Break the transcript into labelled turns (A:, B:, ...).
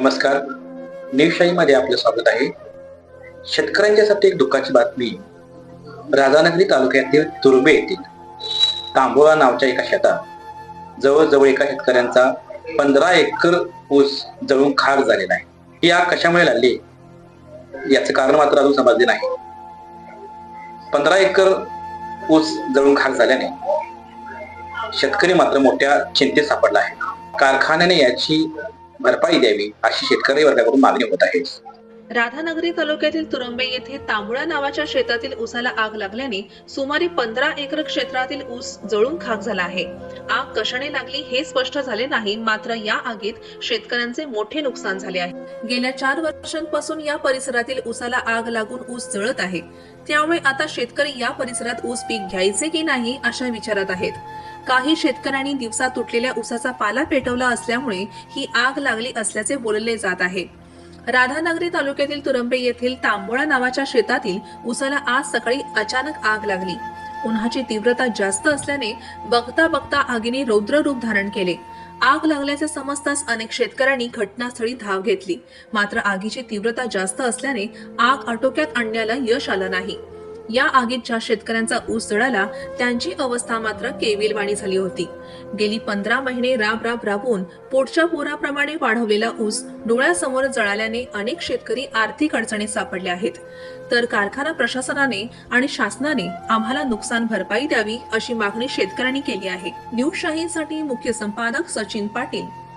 A: नमस्कार. न्यूजशाहीमध्ये आपलं स्वागत आहे. शेतकऱ्यांच्यासाठी एक दुःखाची बातमी. राधानगरी तालुक्यातील तुर्बे येथील तांबोळा नावच्या एका शेतात जवळजवळ एका शेतकऱ्यांचा पंधरा एकर ऊस जळून खार झालेला आहे. ही आग कशामुळे लागली? याचं कारण मात्र अजून समजले नाही. पंधरा एकर ऊस जळून खाक झाल्याने शेतकरी मात्र मोठ्या चिंतेत सापडला आहे. कारखान्याने याची भरपाई द्यावी अशी शेतकरी वर्गाकडून मागणी होत आहे.
B: राधानगरी तालुक्यातील तुरंबे येथे तांबुळा नावाच्या शेतातील ऊसाला आग लागल्याने सुमारे पंधरा एकर क्षेत्रातील ऊस जळून खाक झाला आहे. आग कशाने लागली हे स्पष्ट झाले नाही मात्र या आगीत शेतकऱ्यांचे मोठे नुकसान झाले आहे. गेल्या चार वर्षांपासून या परिसरातील ऊसाला आग लागून ऊस जळत आहे. त्यामुळे आता शेतकरी या परिसरात ऊस पीक घ्यायचे की नाही अशा विचारात आहेत. काही शेतकऱ्यांनी दिवसा तुटलेल्या ऊसाचा पाला पेटवला असल्यामुळे ही आग लागली असल्याचे बोलले जात आहे. राधानगरी तालुक्यातील तुरंबे येथील तांबोळा नावाच्या शेतातील उसाला आज सकाळी अचानक आग लागली. उन्हाची तीव्रता जास्त असल्याने बघता बघता आगीने रौद्र रूप धारण केले. आग लागल्याचे समजताच अनेक शेतकऱ्यांनी घटनास्थळी धाव घेतली. मात्र आगीची तीव्रता जास्त असल्याने आग आटोक्यात आणण्याला यश आलं नाही. या आगीत ज्या शेतकऱ्यांचा ऊस जळाला त्यांची अवस्था मात्र केविलवाणी झाली होती. गेली पंधरा महिने राब राब राबून पोटच्या पोराप्रमाणे वाढवलेला ऊस डोळ्यासमोर जळाल्याने अनेक शेतकरी आर्थिक अडचणीत सापडले आहेत. तर कारखाना प्रशासनाने आणि शासनाने आम्हाला नुकसान भरपाई द्यावी अशी मागणी शेतकऱ्यांनी केली आहे. न्यूज शाहीसाठी मुख्य संपादक सचिन पाटील.